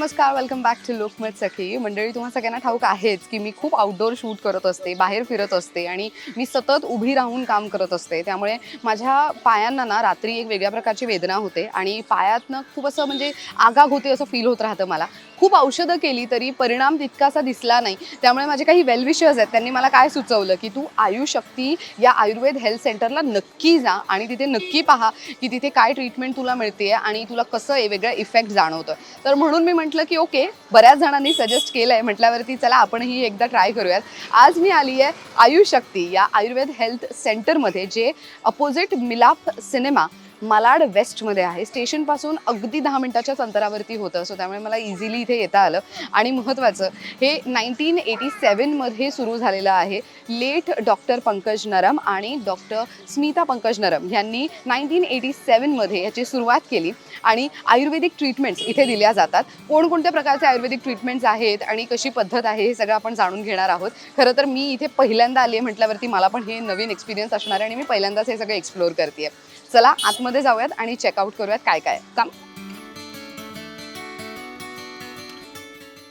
नमस्कार welcome back to Lokmat Sakhi मंडळी तुम्हा सगळ्यांना ठाऊक आहेच की मी खूप आउटडोर शूट करत असते बाहेर फिरत असते आणि मी सतत उभी राहून काम करत असते. त्यामुळे माझ्या पायांना ना रात्री एक वेगळ्या प्रकारची वेदना होते आणि पायातनं खूप असं म्हणजे आगाग होते असं फील होत राहतं मला. खूप औषधं केली तरी परिणाम तितकासा दिसला नाही. त्यामुळे माझे काही वेलविशर्स आहेत त्यांनी मला काय सुचवलं की तू आयुशक्ती या आयुर्वेद हेल्थ सेंटरला नक्की जा आणि तिथे नक्की पहा की तिथे काय ट्रीटमेंट तुला मिळते आणि तुला कसं वेगळं इफेक्ट जाणवतं. तर म्हणून मी म्हणते म्हटलं की ओके बऱ्याच जणांनी सजेस्ट केलं आहे म्हटल्यावरती चला आपणही एकदा ट्राय करूयात. आज मी आली आहे आयुशक्ती या आयुर्वेद हेल्थ सेंटरमध्ये जे अपोजिट मिलाप सिनेमा मालाड वेस्टमध्ये आहे. स्टेशनपासून अगदी दहा मिनटाच्या अंतरावरती होतं सो त्यामुळे मला इझिली इथे येता आलं. आणि महत्त्वाचं हे नाईन्टीन एटी सेवनमध्ये सुरू झालेलं आहे. लेट डॉक्टर पंकज नरम आणि डॉक्टर स्मिता पंकज नरम यांनी नाईन्टीन एटी सेवनमध्ये याची सुरुवात केली आणि आयुर्वेदिक ट्रीटमेंट्स इथे दिल्या जातात. कोणकोणत्या प्रकारचे आयुर्वेदिक ट्रीटमेंट्स आहेत आणि कशी पद्धत आहे हे सगळं आपण जाणून घेणार आहोत. खरं तर मी इथे पहिल्यांदा आली आहे म्हटल्यावरती मला पण हे नवीन एक्सपिरियन्स असणार आहे आणि मी पहिल्यांदाच हे सगळं एक्सप्लोअर करते चला आतमध्ये जाऊयात आणि चेकआउट करूयात काय काय काम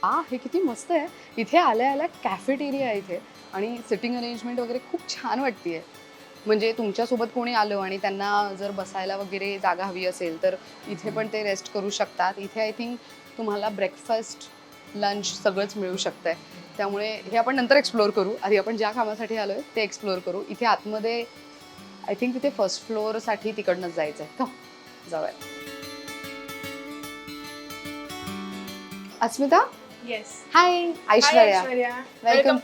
आ हे किती मस्त आहे. इथे आल्या आल्या कॅफेटेरिया आहे इथे. आणि सिटिंग अरेंजमेंट वगैरे खूप छान वाटते म्हणजे तुमच्यासोबत कोणी आलं आणि त्यांना जर बसायला वगैरे जागा हवी असेल तर इथे पण ते रेस्ट करू शकतात. इथे आय थिंक तुम्हाला ब्रेकफास्ट लंच सगळंच मिळू शकतं आहे त्यामुळे हे आपण नंतर एक्सप्लोअर करू. आधी आपण ज्या कामासाठी आलो आहे ते एक्सप्लोअर करू. इथे आतमध्ये आय थिंक तिथे फर्स्ट फ्लोअरसाठी तिकडनंच जायचं आहे का जाऊयात Asmita? Yes hi Aishwarya. Welcome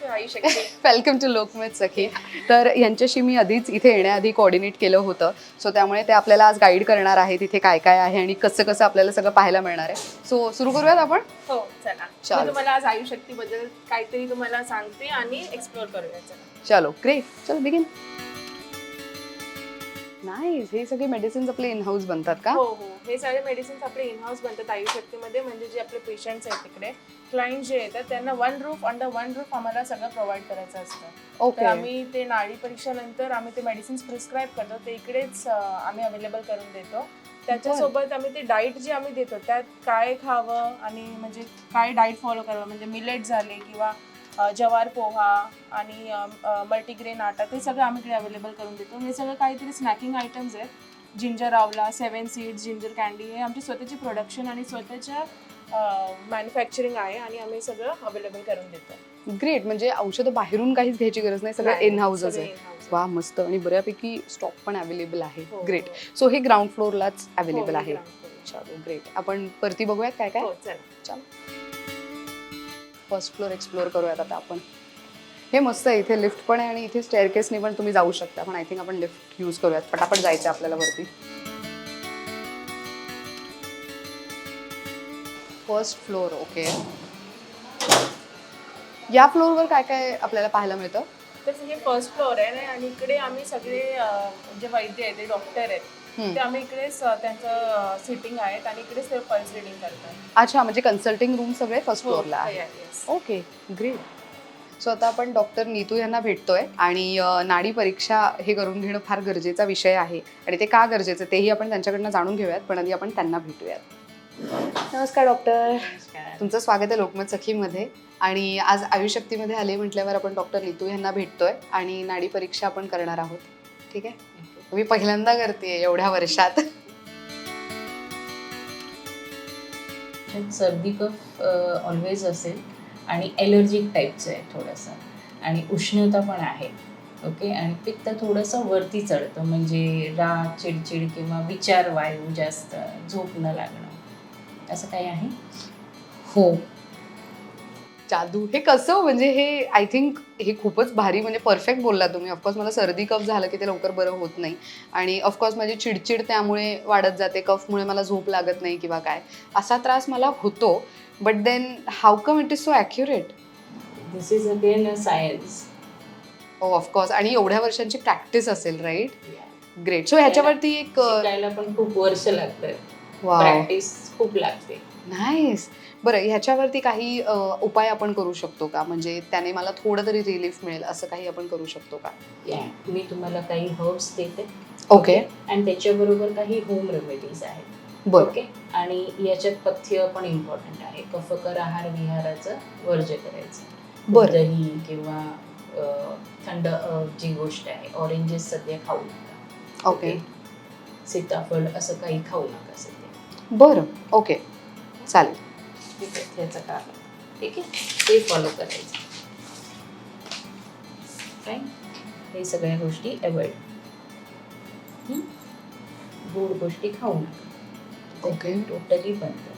welcome to Lokmat Sakhi. तर यांच्याशी मी आधीच इथे येण्याआधी कोऑर्डिनेट केलं होतं. सो त्यामुळे ते आपल्याला आज गाईड करणार आहे तिथे काय काय आहे आणि कसं कसं आपल्याला सगळं पाहायला मिळणार आहे. सो सुरू करूयात आपण? हो चला. चालेल. मी तुम्हाला आज बद्दल काहीतरी तुम्हाला सांगते आणि एक्सप्लोर करूया चला. चलो ग्रेट चल बिगिन नाईस हे सगळे मेडिसिन्स आपले इन हाऊस बनतात का? हो हो. हे सगळे मेडिसिन्स आपले इन हाऊस बनतात आयुशक्तीमध्ये म्हणजे जे आपले पेशंट्स आहेत तिकडे. क्लायंट जे येतात त्यांना one roof under one roof आम्हाला सगळं प्रोव्हाइड करायचं असतं. तर ओके आम्ही ते नाडी परीक्षेनंतर आम्ही ते मेडिसिन्स प्रिस्क्राईब करतो. ते इकडेच अं, आम्ही अवेलेबल करून देतो. त्याच्यासोबत आम्ही ते डाईट जे आम्ही देतो त्यात काय खावं आणि म्हणजे काय डाईट फॉलो करावं? म्हणजे मिलेट झाले किंवा जवार पोहा आणि मल्टीग्रेन आटा ते सगळं आम्ही इकडे अवेलेबल करून देतो. हे सगळं काहीतरी स्नॅकिंग आयटम्स आहेत. जिंजर आवला सेवन सीड्स जिंजर कॅन्डी हे आमची स्वतःची प्रोडक्शन आणि स्वतःच्या मॅन्युफॅक्चरिंग आहे आणि आम्ही सगळं अवेलेबल करून देतो. ग्रेट म्हणजे औषधं बाहेरून काहीच घ्यायची गरज नाही. सगळं इन सगळं आहे. वा मस्त. आणि बऱ्यापैकी स्टॉक पण अवेलेबल आहे. हो, ग्रेट हो. सो हे ग्राउंड फ्लोअरलाच अवेलेबल हो, आहे. ग्रेट आपण परती बघूयात काय काय? हो चला. फर्स्ट फ्लोअर एक्सप्लोअर करूयात आता आपण. हे मस्त आहे इथे लिफ्ट पण आहे आणि इथे स्टेअरकेसने पण तुम्ही जाऊ शकता पण आय थिंक आपण लिफ्ट यूज करूयात पटापट जायचं आपल्याला वरती. फर्स्ट फ्लोअर ओके या फ्लोअरवर काय काय आपल्याला पाहायला मिळतं? तर हे फर्स्ट फ्लोअर आहे आणि इकडे आम्ही सगळे जे वैद्य आहेत ते डॉक्टर आहेत ते आम्ही इकडेच त्यांचं सिटिंग आहेत आणि इकडेच ते पल्स रिडिंग करतात. अच्छा म्हणजे कन्सल्टिंग रूम सगळे फर्स्ट फ्लोअरला आहे. yes. ओके ग्रेट सो आता आपण डॉक्टर नीतू यांना भेटतोय आणि अ, नाडी परीक्षा हे करून घेणं फार गरजेचा विषय आहे आणि ते का गरजेचं आहे तेही आपण त्यांच्याकडनं जाणून घेऊयात पण आधी आपण त्यांना भेटूयात. नमस्कार डॉक्टर तुमचं स्वागत आहे लोकमत सखीमध्ये. आणि आज आयुशक्तीमध्ये आले म्हटल्यावर आपण डॉक्टर नीतू यांना भेटतोय आणि नाडी परीक्षा आपण करणार आहोत. ठीक आहे? मी पहिल्यांदा करते एवढ्या वर्षात. सर्दी कफ ऑलवेज असेल. आणि ॲलर्जिक टाईपचं आहे थोडंसं. आणि उष्णता पण आहे. ओके आणि पित्त थोडंसं वरती चढतं. म्हणजे राग चिडचिड किंवा विचार वायू जास्त झोप न लागणं. असं काही आहे? हो. जादू. हे कसं म्हणजे हे आय थिंक हे खूपच भारी म्हणजे परफेक्ट बोलला तुम्ही. ऑफकोर्स मला सर्दी कफ झालं की ते लवकर बरं होत नाही. आणि ऑफकोर्स माझी चिडचिड त्यामुळे वाढत जाते. कफमुळे मला झोप लागत नाही किंवा काय. असा त्रास मला होतो. But then how come it is so accurate this is again a science हो ऑफकोर्स आणि एवढ्या वर्षांची प्रॅक्टिस असेल राईट ग्रेट सो ह्याच्यावरती एक पण खूप वर्ष लागतात. प्रॅक्टिस खूप लागते. नाईस बरं ह्याच्यावरती काही उपाय आपण करू शकतो का? म्हणजे त्याने मला थोडं तरी रिलीफ मिळेल असं काही आपण करू शकतो का? या मी तुम्हाला काही हर्ब्स देते. ओके आणि त्याच्याबरोबर काही होम रेमेडीज आहेत. बरं. ओके आणि याच्यात पथ्य पण इम्पॉर्टंट आहे. कफकर आहार विहाराचं वर्ज करायचं. बरं. दही किंवा थंड जी गोष्ट आहे ऑरेंजेस सध्या खाऊ नका. ओके सीताफळ असं काही खाऊ नका सध्या. बरं. ओके चालेल. काम आहे. ठीक आहे? ते फॉलो करायचं. काय हे सगळ्या गोष्टी अवॉइड गोड गोष्टी खाऊ नका. ओके. टोटली बंद.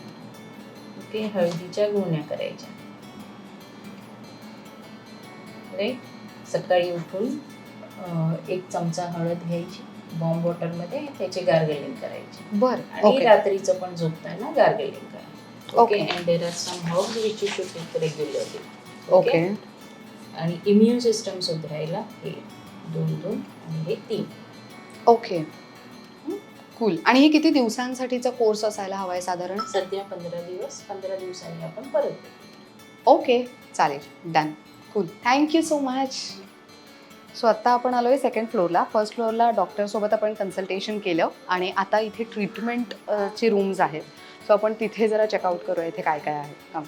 ओके हळदीच्या गुण्या करायच्या. राईट सकाळी उठून एक चमचा हळद घ्यायची बॉम्ब वॉटरमध्ये त्याची गार्गलिंग करायची. बरं. आणि रात्रीचं पण झोपताना गार्गलिंग करा okay okay and there are some herbs which you should take regularly okay आणि इम्युन सिस्टम सुधारायला हे दोन दोन आणि हे तीन. ओके कूल आणि हे किती दिवसांसाठीचा कोर्स असायला हवाय साधारण? सध्या पंधरा दिवस पंधरा दिवसांनी आपण परत. ओके चालेल. Done cool thank you so much so आत्ता आपण आलो आहे सेकंड फ्लोअरला फर्स्ट फ्लोअरला डॉक्टरसोबत आपण कन्सल्टेशन केलं आणि आता इथे ट्रीटमेंट चे रूम्स आहेत. सो आपण तिथे जरा चेकआउट करूया इथे काय काय आहे. काम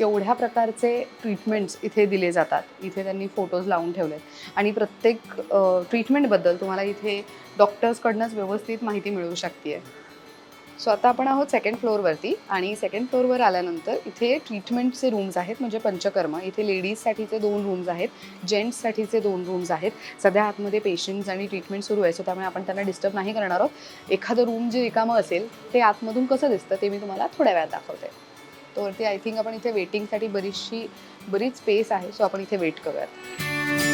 एवढ्या प्रकारचे ट्रीटमेंट्स इथे दिले जातात. इथे त्यांनी फोटोज लावून ठेवलेत. आणि प्रत्येक ट्रीटमेंटबद्दल तुम्हाला इथे डॉक्टर्सकडनंच व्यवस्थित माहिती मिळू शकते सो आता आपण आहोत सेकंड फ्लोअरवरती आणि सेकंड फ्लोअरवर आल्यानंतर इथे ट्रीटमेंटचे रूम्स आहेत म्हणजे पंचकर्म. इथे लेडीजसाठीचे दोन रूम्स आहेत जेंट्ससाठीचे दोन रूम्स आहेत. सध्या आतमध्ये पेशंट्स आणि ट्रीटमेंट सुरू आहे सो त्यामुळे आपण त्यांना डिस्टर्ब नाही करणार आहोत. एखादं रूम जे रिकामं असेल ते आतमधून कसं दिसतं ते मी तुम्हाला थोड्या वेळात दाखवते. तर आय थिंक आपण इथे वेटिंगसाठी बरीचशी बरीच स्पेस आहे सो आपण इथे वेट करूयात.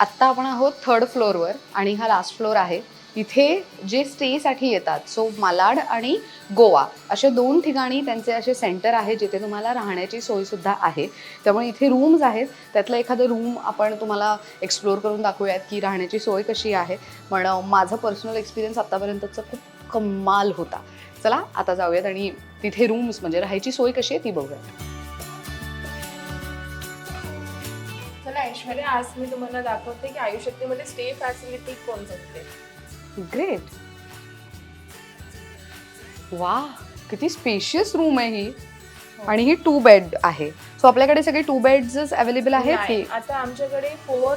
आत्ता आपण आहोत थर्ड फ्लोअरवर आणि हा लास्ट फ्लोअर आहे. इथे जे स्टेसाठी येतात सो मालाड आणि गोवा असे दोन ठिकाणी त्यांचे असे सेंटर आहे जिथे तुम्हाला राहण्याची सोयसुद्धा आहे. त्यामुळे इथे रूम्स आहेत. त्यातलं एखादं रूम आपण तुम्हाला एक्सप्लोअर करून दाखवूयात की राहण्याची सोय कशी आहे. पण माझं पर्सनल एक्सपिरियन्स आत्तापर्यंतचा खूप कमाल होता. चला आता जाऊयात आणि तिथे रूम्स म्हणजे राहायची सोय कशी आहे ती बघूयात. ऐश्वर्या आज मी तुम्हाला दाखवते की आयुष्यक्तीमध्ये स्टे फॅसिलिटी कोणते ग्रेट वा किती स्पेशियस रूम आहे ही. आणि ही टू बेड आहे. सो आपल्याकडे सगळे टू बेड्स अवेलेबल आहेत की? आता आमच्याकडे four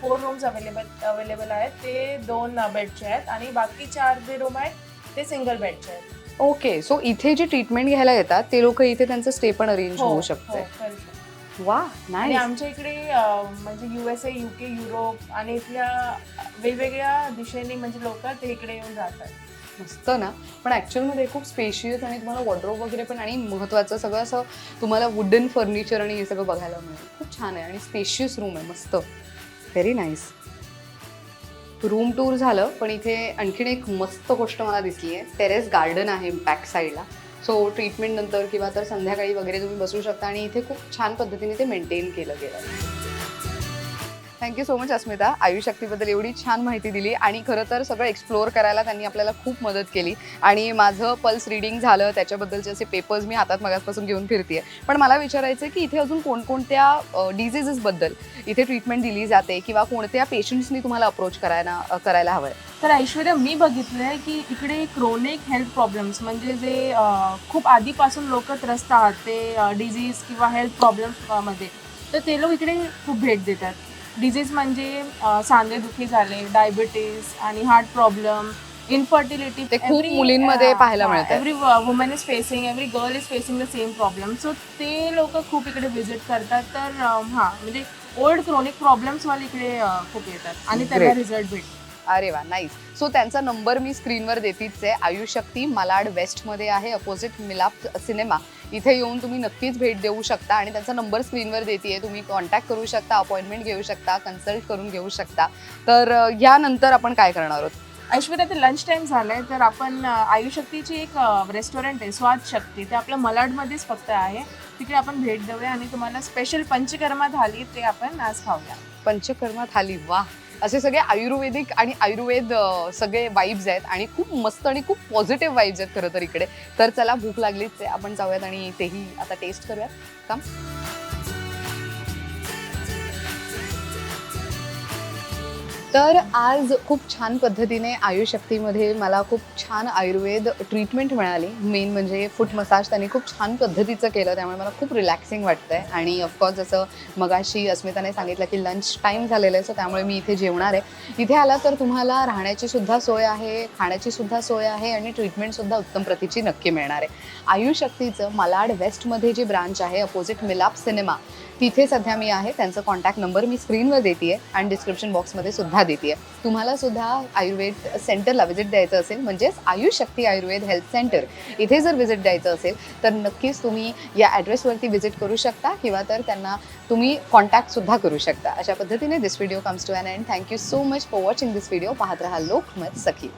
four rooms available available आहेत. ते दोन बेडचे आहेत आणि बाकी चार जे रूम आहेत ते सिंगल बेडचे आहेत. ओके सो इथे जे ट्रीटमेंट घ्यायला येतात ते लोक इथे त्यांचं स्टे पण अरेंज हो, होऊ हो, शकतो. वा आणि नाही आमच्या इकडे अं, म्हणजे युएसए युके युरोप आणि इथल्या वेगवेगळ्या दिशेने म्हणजे लोक ते इकडे येऊन राहतात. मस्त ना. पण ॲक्च्युअलमध्ये खूप स्पेशियस आणि तुम्हाला वॉर्ड्रोब वगैरे पण आणि महत्त्वाचं सगळं असं तुम्हाला वुडन फर्निचर आणि हे सगळं बघायला मिळेल. खूप छान आहे आणि स्पेशियस रूम आहे मस्त. व्हेरी नाईस रूम टूर झालं पण इथे आणखीन एक मस्त गोष्ट मला दिसली आहे टेरेस गार्डन आहे बॅक साईडला सो ट्रीटमेंट नंतर किंवा तर संध्याकाळी वगैरे तुम्ही बसू शकता आणि इथे खूप छान पद्धतीने ते मेंटेन केलं गेलं. आहे thank you so much Asmita. आयुष्यक्तीबद्दल एवढी छान माहिती दिली आणि खरं तर सगळं एक्सप्लोअर करायला त्यांनी आपल्याला खूप मदत केली. आणि माझं पल्स रिडिंग झालं त्याच्याबद्दलचे असे पेपर्स मी हातात मगासपासून घेऊन फिरते पण मला विचारायचं आहे की इथे अजून कोणकोणत्या डिझिजेसबद्दल इथे ट्रीटमेंट दिली जाते किंवा कोणत्या पेशंट्सनी तुम्हाला अप्रोच करायला करायला हवं आहे तर ऐश्वर्या मी बघितलं आहे की इकडे क्रोनिक हेल्थ प्रॉब्लेम्स म्हणजे जे खूप आधीपासून लोक त्रस्त आहात ते डिझीज किंवा हेल्थ प्रॉब्लेम्समध्ये तर ते लोक इकडे खूप भेट देतात. डिझीज म्हणजे सांधेदुखी झाले डायबिटीज आणि हार्ट प्रॉब्लेम इन्फर्टिलिटी ते खूप मुलींमध्ये पाहायला मिळतात. Every woman is facing every girl is facing the same problem so ते लोक खूप इकडे व्हिजिट करतात. तर हा म्हणजे ओल्ड क्रोनिक प्रॉब्लेम्स वाले इकडे खूप येतात. आणि त्यांना. रिझल्ट भेटतो. अरे वा नाईस सो त्यांचा नंबर मी स्क्रीनवर देतीच आहे. आयुशक्ती मालाड वेस्टमध्ये आहे. अपोजिट मिलाप सिनेमा इथे येऊन तुम्ही नक्कीच भेट देऊ शकता आणि त्यांचा नंबर स्क्रीनवर देते तुम्ही कॉन्टॅक्ट करू शकता अपॉइंटमेंट घेऊ शकता कन्सल्ट करून घेऊ शकता. तर यानंतर आपण काय करणार आहोत? ऐश्वर्या ते लंच टाइम झालाय तर आपण आयुशक्तीची एक रेस्टॉरंट आहे स्वाद शक्ती. ते आपल्या मलाडमध्येच फक्त आहे. तिकडे आपण भेट देऊया आणि तुम्हाला स्पेशल पंचकर्मा थाली ते आपण आज खाऊया. पंचकर्मा थाली वा असे सगळे आयुर्वेदिक आणि आयुर्वेद सगळे वाईब्स आहेत आणि खूप मस्त आणि खूप पॉझिटिव्ह वाईब्स आहेत खरं तर इकडे. तर चला भूक लागलीच आहे. आपण जाऊयात आणि तेही आता टेस्ट करूयात. काम तर आज खूप छान पद्धतीने आयुशक्तीमध्ये मला खूप छान आयुर्वेद ट्रीटमेंट मिळाली. मेन म्हणजे फूट मसाज त्यांनी खूप छान पद्धतीचं केलं त्यामुळे मला खूप रिलॅक्सिंग वाटतं आहे आणि ऑफकोर्स जसं मगाशी अस्मिताने सांगितलं की लंच टाईम झालेलं आहे सो त्यामुळे मी इथे जेवणार आहे. इथे आला तर तुम्हाला राहण्याची सुद्धा सोय आहे खाण्याची सुद्धा सोय आहे आणि ट्रीटमेंट सुद्धा उत्तम प्रतीची नक्की मिळणार आहे. आयुशक्तीचं मलाड वेस्टमध्ये जी ब्रांच आहे अपोजिट मिलाप सिनेमा तिथे सध्या मी आहे. त्यांचं कॉन्टॅक्ट नंबर मी स्क्रीनवर देते आणि डिस्क्रिप्शन बॉक्समध्ये सुद्धा देते तुम्हाला सुद्धा आयुर्वेद सेंटरला व्हिजिट द्यायचं असेल म्हणजेच आयुष शक्ती आयुर्वेद हेल्थ सेंटर इथे जर व्हिजिट द्यायचं असेल तर नक्कीच तुम्ही या ॲड्रेसवरती व्हिजिट करू शकता किंवा तर त्यांना तुम्ही कॉन्टॅक्टसुद्धा करू शकता. अशा पद्धतीने this video comes to an end thank you so much for watching this video पाहत राहा लोकमत सखी.